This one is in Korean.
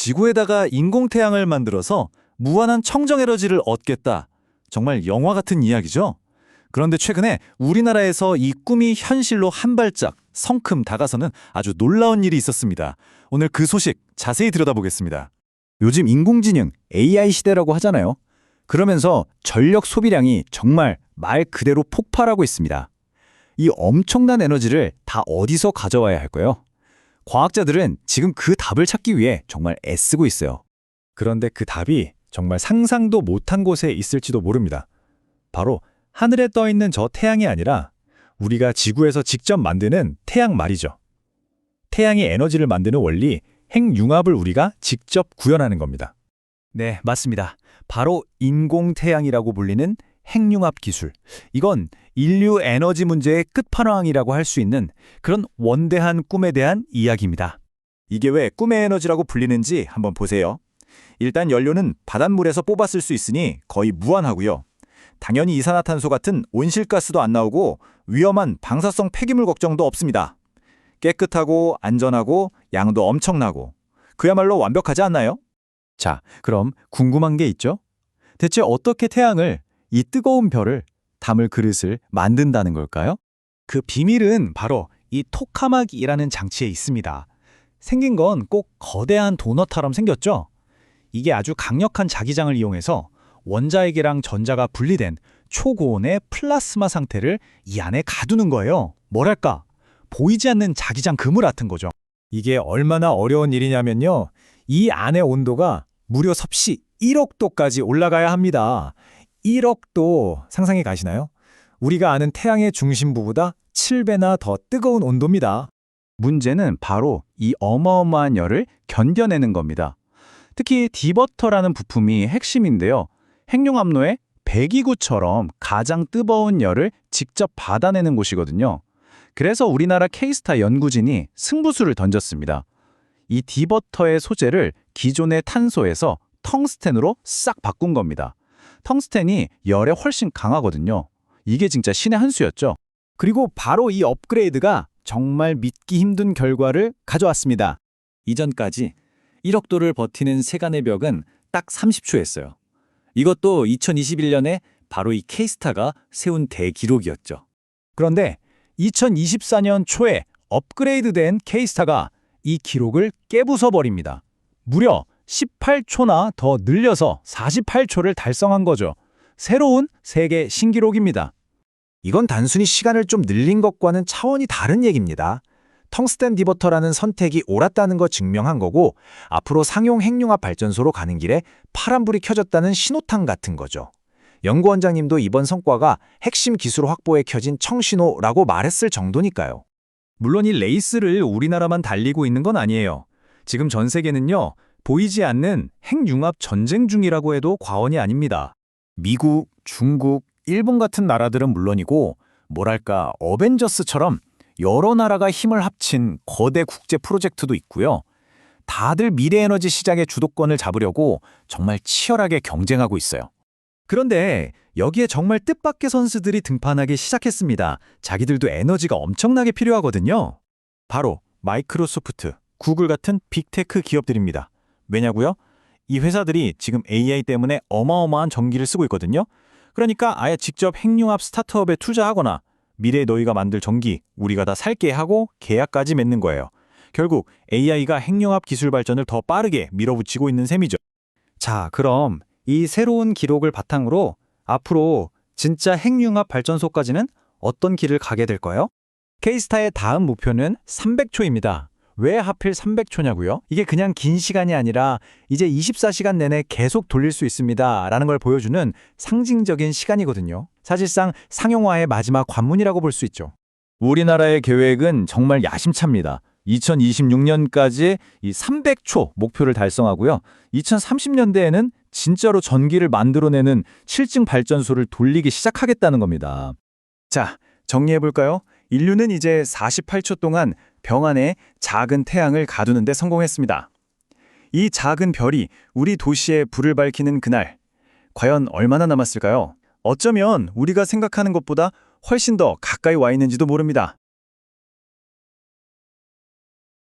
지구에다가 인공태양을 만들어서 무한한 청정 에너지를 얻겠다. 정말 영화 같은 이야기죠? 그런데 최근에 우리나라에서 이 꿈이 현실로 한 발짝 성큼 다가서는 아주 놀라운 일이 있었습니다. 오늘 그 소식 자세히 들여다보겠습니다. 요즘 인공지능 AI 시대라고 하잖아요. 그러면서 전력 소비량이 정말 말 그대로 폭발하고 있습니다. 이 엄청난 에너지를 다 어디서 가져와야 할까요? 과학자들은 지금 그 답을 찾기 위해 정말 애쓰고 있어요. 그런데 그 답이 정말 상상도 못한 곳에 있을지도 모릅니다. 바로 하늘에 떠 있는 저 태양이 아니라 우리가 지구에서 직접 만드는 태양 말이죠. 태양이 에너지를 만드는 원리, 핵융합을 우리가 직접 구현하는 겁니다. 네, 맞습니다. 바로 인공태양이라고 불리는 핵융합 기술. 이건 인류 에너지 문제의 끝판왕이라고 할 수 있는 그런 원대한 꿈에 대한 이야기입니다. 이게 왜 꿈의 에너지라고 불리는지 한번 보세요. 일단 연료는 바닷물에서 뽑았을 수 있으니 거의 무한하고요. 당연히 이산화탄소 같은 온실가스도 안 나오고 위험한 방사성 폐기물 걱정도 없습니다. 깨끗하고 안전하고 양도 엄청나고 그야말로 완벽하지 않나요? 자, 그럼 궁금한 게 있죠? 대체 어떻게 태양을, 이 뜨거운 별을, 담을 그릇을 만든다는 걸까요? 그 비밀은 바로 이 토카막이라는 장치에 있습니다. 생긴 건 꼭 거대한 도넛처럼 생겼죠? 이게 아주 강력한 자기장을 이용해서 원자핵이랑 전자가 분리된 초고온의 플라스마 상태를 이 안에 가두는 거예요. 뭐랄까, 보이지 않는 자기장 그물 같은 거죠. 이게 얼마나 어려운 일이냐면요. 이 안의 온도가 무려 섭씨 1억 도까지 올라가야 합니다. 1억 도 상상이 가시나요? 우리가 아는 태양의 중심부보다 7배나 더 뜨거운 온도입니다. 문제는 바로 이 어마어마한 열을 견뎌내는 겁니다. 특히 디버터라는 부품이 핵심인데요. 핵융합로의 배기구처럼 가장 뜨거운 열을 직접 받아내는 곳이거든요. 그래서 우리나라 케이스타 연구진이 승부수를 던졌습니다. 이 디버터의 소재를 기존의 탄소에서 텅스텐으로 싹 바꾼 겁니다. 텅스텐이 열에 훨씬 강하거든요. 이게 진짜 신의 한 수였죠. 그리고 바로 이 업그레이드가 정말 믿기 힘든 결과를 가져왔습니다. 이전까지 1억 도를 버티는 세간의 벽은 딱 30초였어요. 이것도 2021년에 바로 이 케이스타가 세운 대기록이었죠. 그런데 2024년 초에 업그레이드된 케이스타가 이 기록을 깨부숴버립니다. 무려 18초나 더 늘려서 48초를 달성한 거죠. 새로운 세계 신기록입니다. 이건 단순히 시간을 좀 늘린 것과는 차원이 다른 얘기입니다. 텅스텐 디버터라는 선택이 옳았다는 거 증명한 거고 앞으로 상용 핵융합 발전소로 가는 길에 파란불이 켜졌다는 신호탄 같은 거죠. 연구원장님도 이번 성과가 핵심 기술 확보에 켜진 청신호라고 말했을 정도니까요. 물론 이 레이스를 우리나라만 달리고 있는 건 아니에요. 지금 전 세계는요, 보이지 않는 핵융합 전쟁 중이라고 해도 과언이 아닙니다. 미국, 중국, 일본 같은 나라들은 물론이고 뭐랄까 어벤져스처럼 여러 나라가 힘을 합친 거대 국제 프로젝트도 있고요. 다들 미래 에너지 시장의 주도권을 잡으려고 정말 치열하게 경쟁하고 있어요. 그런데 여기에 정말 뜻밖의 선수들이 등판하기 시작했습니다. 자기들도 에너지가 엄청나게 필요하거든요. 바로 마이크로소프트, 구글 같은 빅테크 기업들입니다. 왜냐고요? 이 회사들이 지금 AI 때문에 어마어마한 전기를 쓰고 있거든요. 그러니까 아예 직접 핵융합 스타트업에 투자하거나 미래에 너희가 만들 전기 우리가 다 살게 하고 계약까지 맺는 거예요. 결국 AI가 핵융합 기술 발전을 더 빠르게 밀어붙이고 있는 셈이죠. 자, 그럼 이 새로운 기록을 바탕으로 앞으로 진짜 핵융합 발전소까지는 어떤 길을 가게 될까요? 케이스타의 다음 목표는 300초입니다. 왜 하필 300초냐고요? 이게 그냥 긴 시간이 아니라 이제 24시간 내내 계속 돌릴 수 있습니다. 라는 걸 보여주는 상징적인 시간이거든요. 사실상 상용화의 마지막 관문이라고 볼 수 있죠. 우리나라의 계획은 정말 야심찹니다. 2026년까지 이 300초 목표를 달성하고요. 2030년대에는 진짜로 전기를 만들어내는 실증 발전소를 돌리기 시작하겠다는 겁니다. 자, 정리해볼까요? 인류는 이제 48초 동안 병 안에 작은 태양을 가두는 데 성공했습니다. 이 작은 별이 우리 도시에 불을 밝히는 그날, 과연 얼마나 남았을까요? 어쩌면 우리가 생각하는 것보다 훨씬 더 가까이 와 있는지도 모릅니다.